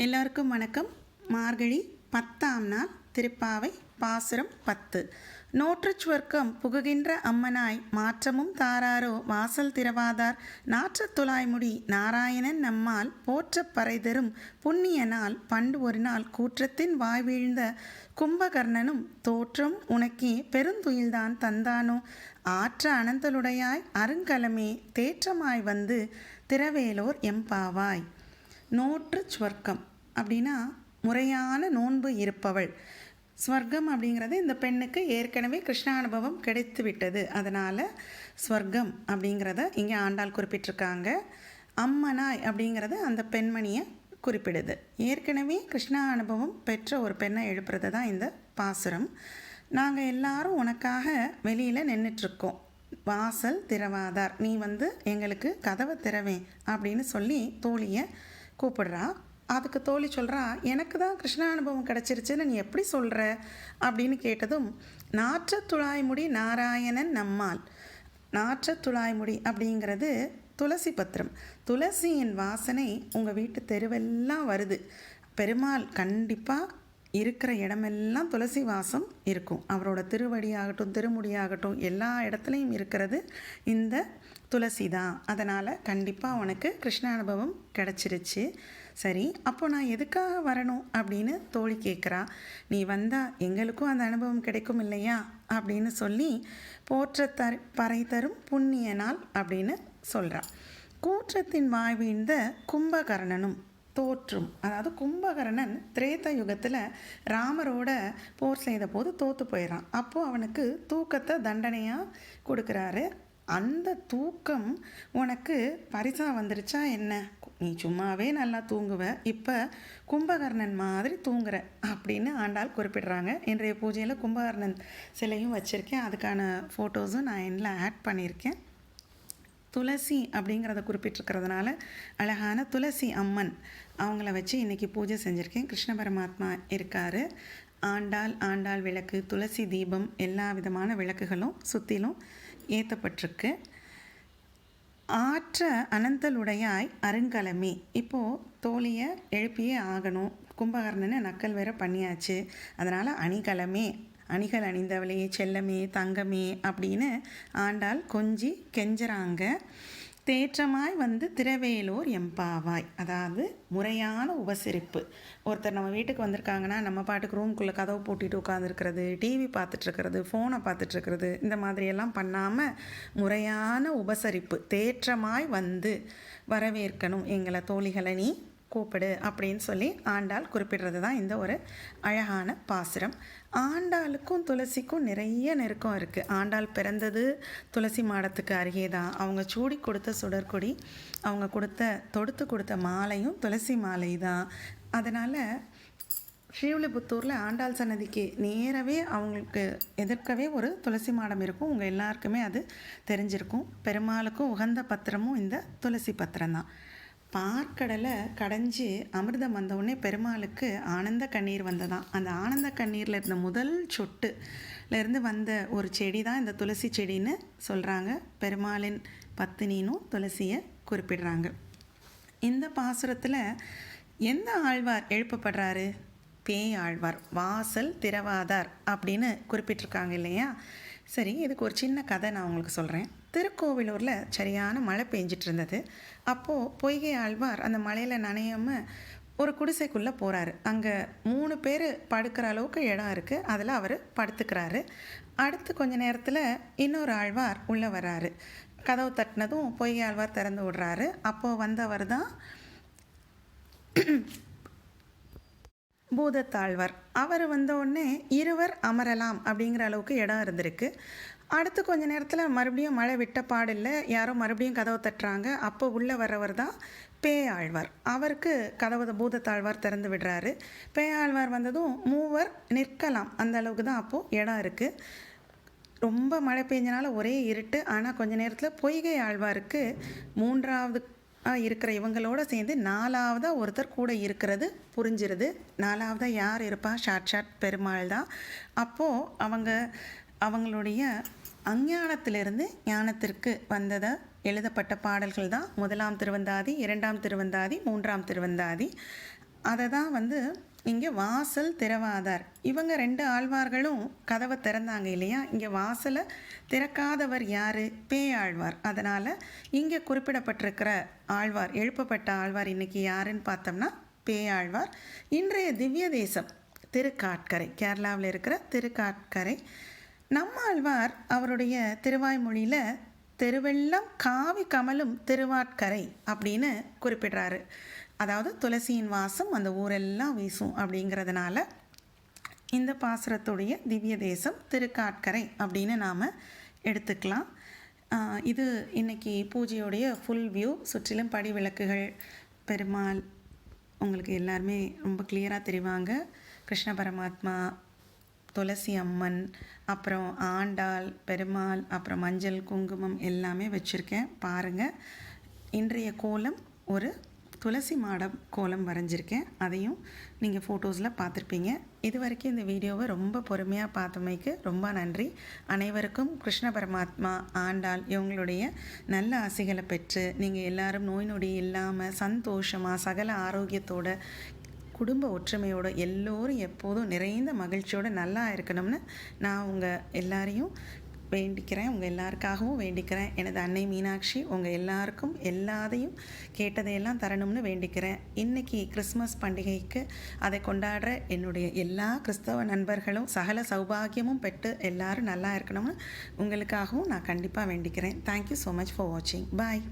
எல்லாருக்கும் வணக்கம். மார்கழி பத்தாம் நாள் திருப்பாவை பாசுரம் பத்து. நோற்றுச் சுவர்க்கம் புகுகின்ற அம்மனாய் மாற்றமும் தாராரோ வாசல் திறவாதார் நாற்றத் துலாய்முடி நாராயணன் நம்மால் போற்றப் பறைதரும் புண்ணிய நாள் பண்டு ஒரு நாள் கூற்றத்தின் வாய் வீழ்ந்த கும்பகர்ணனும் தோற்றம் உனக்கே பெருந்துயில்தான் தந்தானோ? ஆற்ற அனந்தலுடையாய் அருங்கலமே தேற்றமாய் வந்து திரவேலோர் எம்பாவாய் நோற்று சுவர்க்கம் அப்படின்னா முறையான நோன்பு இருப்பவள். ஸ்வர்க்கம் அப்படிங்கிறது இந்த பெண்ணுக்கு ஏற்கனவே கிருஷ்ணானுபவம் கிடைத்து விட்டது. அதனால் ஸ்வர்க்கம் அப்படிங்கிறத இங்கே ஆண்டாள் குறிப்பிட்டிருக்காங்க. அம்மனாய் அப்படிங்கிறது அந்த பெண்மணியை குறிப்பிடுது. ஏற்கனவே கிருஷ்ணா அனுபவம் பெற்ற ஒரு பெண்ணை எழுப்புறது தான் இந்த பாசுரம். நாங்கள் எல்லாரும் உனக்காக வெளியில் நின்றுட்டுருக்கோம் வாசல் திறவாதார். நீ வந்து எங்களுக்கு கதவை திறவேன் அப்படின்னு சொல்லி தோழியை கூப்பிடுறா. அதுக்கு தோழி சொல்கிறா எனக்கு தான் கிருஷ்ண அனுபவம் கிடச்சிருச்சுன்னு நீ எப்படி சொல்கிற அப்படின்னு கேட்டதும் நாற்றத் துழாய்முடி நாராயணன் நம்மால். நாற்றத் துழாய்முடி அப்படிங்கிறது துளசி பத்திரம். துளசியின் வாசனை உங்கள் வீட்டு தெருவெல்லாம் வருது. பெருமாள் கண்டிப்பாக இருக்கிற இடமெல்லாம் துளசி வாசம் இருக்கும். அவரோட திருவடியாகட்டும் திருமுடியாகட்டும் எல்லா இடத்துலையும் இருக்கிறது இந்த துளசி தான். அதனால் கண்டிப்பாக உனக்கு கிருஷ்ண அனுபவம் கிடச்சிருச்சு. சரி அப்போ நான் எதுக்காக வரணும் அப்படின்னு தோழி கேட்குறா நீ வந்தால் எங்களுக்கும் அந்த அனுபவம் கிடைக்கும் இல்லையா? அப்படின்னு சொல்லி போற்ற தர் பறை தரும் புண்ணிய நாள் அப்படின்னு சொல்கிறா கூற்றத்தின் வாய் வீழ்ந்த கும்பகர்ணனும் தோற்றும் அதாவது கும்பகர்ணன் திரேத யுகத்தில் ராமரோட போர் செய்த போது தோற்று போயிடறான் அப்போது அவனுக்கு தூக்கத்தை தண்டனையாக கொடுக்குறாரு அந்த தூக்கம் உனக்கு பரிசாக வந்துருச்சா என்ன? நீ சும்மாவே நல்லா தூங்குவ. இப்போ கும்பகர்ணன் மாதிரி தூங்குற அப்படின்னு ஆண்டாள் குறிப்பிடுறாங்க. இன்றைய பூஜையில் கும்பகர்ணன் சிலையும் வச்சுருக்கேன். அதுக்கான ஃபோட்டோஸும் நான் என்னில் ஆட் பண்ணியிருக்கேன். துளசி அப்படிங்கிறத குறிப்பிட்டிருக்கிறதுனால அழகான துளசி அம்மன் அவங்கள வச்சு இன்றைக்கி பூஜை செஞ்சுருக்கேன். கிருஷ்ண பரமாத்மா இருக்கார். ஆண்டாள் ஆண்டாள் விளக்கு துளசி தீபம் எல்லா விதமான விளக்குகளும் சுற்றிலும் ஏற்றப்பட்டிருக்கு ஆற்ற அனந்தலுடையாய் அருங்கலமே. இப்போது தோழியை எழுப்பியே ஆகணும். கும்பகர்ணனை நக்கல் வேற பண்ணியாச்சு. அதனால் அணிகலமே. அணிகள் அணிந்தவளே செல்லமே தங்கமே அப்படின்னு ஆண்டாள் கொஞ்சி கெஞ்சுறாங்க. தேற்றமாய் வந்து திரவேலூர் எம்பாவாய். அதாவது முறையான உபசரிப்பு. ஒருத்தர் நம்ம வீட்டுக்கு வந்திருக்காங்கன்னா நம்ம பாட்டுக்கு ரூம்குள்ளே கதவு பூட்டிட்டு உட்காந்துருக்கிறது டிவி பார்த்துட்ருக்கிறது ஃபோனை பார்த்துட்ருக்கிறது இந்த மாதிரியெல்லாம் பண்ணாமல் முறையான உபசரிப்பு தேற்றமாய் வந்து வரவேற்கணும் எங்களை தோழிகளை நீ. கூப்பிடு அப்படின்னு சொல்லி ஆண்டாள் குறிப்பிடுறது தான் இந்த ஒரு அழகான பாசுரம். ஆண்டாளுக்கும் துளசிக்கும் நிறைய நெருக்கம் இருக்குது ஆண்டாள் பிறந்தது துளசி மாடத்துக்கு அருகே தான் அவங்க சூடி கொடுத்த சுடற்கொடி அவங்க கொடுத்த தொடுத்து கொடுத்த மாலையும் துளசி மாலை தான் அதனால் ஸ்ரீவில்லிபுத்தூரில் ஆண்டாள் சன்னதிக்கு நேரவே அவங்களுக்கு எதிர்க்கவே ஒரு துளசி மாடம் இருக்கும். உங்கள் எல்லாருக்குமே அது தெரிஞ்சிருக்கும். பெருமாளுக்கும் உகந்த பத்திரமும் இந்த துளசி பத்திரம் தான் பார்க்கடலை கடைஞ்சி அமிர்தம் வந்தவுடனே பெருமாளுக்கு ஆனந்த கண்ணீர் வந்ததான் அந்த ஆனந்த கண்ணீரில் இருந்த முதல் சொட்டுலேருந்து வந்த ஒரு செடி தான் இந்த துளசி செடின்னு சொல்கிறாங்க பெருமாளின் பத்தினினும் துளசியை குறிப்பிடுறாங்க. இந்த பாசுரத்தில் எந்த ஆழ்வார் எழுப்பப்படுறாரு? பேய் ஆழ்வார் வாசல் திறவாதார் அப்படின்னு குறிப்பிட்டிருக்காங்க இல்லையா? சரி இதுக்கு ஒரு சின்ன கதை நான் உங்களுக்கு சொல்கிறேன் திருக்கோவிலூரில் சரியான மழை பெஞ்சிட்டு இருந்தது அப்போது பொய்கை ஆழ்வார் அந்த மழையில் நனையாமல் ஒரு குடிசைக்குள்ளே போகிறாரு அங்கே மூணு பேர் படுக்கிற அளவுக்கு இடம் இருக்குது அதில் அவர் படுத்துக்கிறாரு. அடுத்து கொஞ்ச நேரத்தில் இன்னொரு ஆழ்வார் உள்ளே வர்றாரு. கதவு தட்டினதும் பொய்கை ஆழ்வார் திறந்து விடுறாரு. அப்போது வந்தவர் தான் பூதத்தாழ்வார். அவர் வந்த உடனே இருவர் அமரலாம் அப்படிங்கிற அளவுக்கு இடம் இருந்திருக்கு. அடுத்து கொஞ்ச நேரத்தில் மறுபடியும் மழை விட்ட பாடில்லை. யாரோ மறுபடியும் கதவை தட்டுறாங்க. அப்போ உள்ளே வர்றவர் தான் பேயாழ்வார். அவருக்கு கதவு பூதத்தாழ்வார் திறந்து விடுறாரு. பேயாழ்வார் வந்ததும் மூவர் நிற்கலாம். அந்த அளவுக்கு தான் அப்போது இடம் இருக்குது ரொம்ப மழை பெஞ்சனால ஒரே இருட்டு. ஆனால் கொஞ்ச நேரத்தில் பொய்கை ஆழ்வாருக்கு மூன்றாவது இருக்கிற இவங்களோட சேர்ந்து நாலாவதாக ஒருத்தர் கூட இருக்கிறது புரிஞ்சிருது. நாலாவதாக யார் இருப்பா? ஷாட் ஷாட் பெருமாள் தான். அப்போது அவங்க அவங்களுடைய அஞ்ஞானத்திலிருந்து ஞானத்திற்கு வந்ததை எழுதப்பட்ட பாடல்கள் தான். முதலாம் திருவந்தாதி இரண்டாம் திருவந்தாதி மூன்றாம் திருவந்தாதி. அதை தான் வந்து இங்கே வாசல் திறவாதார். இவங்க ரெண்டு ஆழ்வார்களும் கதவை திறந்தாங்க இல்லையா? இங்கே வாசலை திறக்காதவர் யார்? பேயாழ்வார். அதனால் இங்கே குறிப்பிடப்பட்டிருக்கிற ஆழ்வார் எழுப்பப்பட்ட ஆழ்வார் இன்றைக்கி யாருன்னு பார்த்தோம்னா பேயாழ்வார். இன்றைய திவ்ய தேசம் திருக்காட்கரை கேரளாவில் இருக்கிற திருக்காட்கரை நம்மாழ்வார் அவருடைய திருவாய்மொழியில் தெருவெல்லாம் காவி கமலும் திருவாட்கரை அப்படின்னு குறிப்பிடுறாரு. அதாவது துளசியின் வாசம் அந்த ஊரெல்லாம் வீசும் அப்படிங்கிறதுனால இந்த பாசுரத்துடைய திவ்ய தேசம் திருக்காட்கரை அப்படின்னு நாம் எடுத்துக்கலாம். இது இன்றைக்கி பூஜையுடைய ஃபுல் வியூ சுற்றிலும் படி விளக்குகள் பெருமாள் உங்களுக்கு எல்லாருமே ரொம்ப கிளியராக தெரிவாங்க. கிருஷ்ண பரமாத்மா துளசி அம்மன் அப்புறம் ஆண்டாள் பெருமாள் அப்புறம் மஞ்சள் குங்குமம் எல்லாமே வச்சுருக்கேன். பாருங்கள் இன்றைய கோலம் ஒரு துளசி மாடம் கோலம் வரைஞ்சிருக்கேன். அதையும் நீங்கள் ஃபோட்டோஸில் பார்த்துருப்பீங்க. இது வரைக்கும் இந்த வீடியோவை ரொம்ப பொறுமையாக பார்த்தமைக்கு ரொம்ப நன்றி. அனைவருக்கும் கிருஷ்ண பரமாத்மா ஆண்டாள் இவங்களுடைய நல்ல ஆசைகளை பெற்று நீங்கள் எல்லாரும் நோய் நொடி இல்லாமல் சந்தோஷமாக சகல ஆரோக்கியத்தோட குடும்ப ஒற்றுமையோட எல்லோரும் எப்போதும் நிறைந்த மகிழ்ச்சியோடு நல்லா இருக்கணும்னு நான் உங்கள் எல்லாரையும் வேண்டிக்கிறேன். உங்கள் எல்லாருக்காகவும் வேண்டிக்கிறேன். எனது அன்னை மீனாட்சி உங்கள் எல்லாருக்கும் எல்லாதையும் கேட்டதையெல்லாம் தரணும்னு வேண்டிக்கிறேன். இன்றைக்கி கிறிஸ்மஸ் பண்டிகைக்கு அதை கொண்டாடுற என்னுடைய எல்லா கிறிஸ்தவ நண்பர்களும் சகல சௌபாகியமும் பெற்று எல்லாரும் நல்லா இருக்கணும்னு உங்களுக்காகவும் நான் கண்டிப்பாக வேண்டிக்கிறேன். தேங்க்யூ ஸோ மச் ஃபார் வாட்சிங் பாய்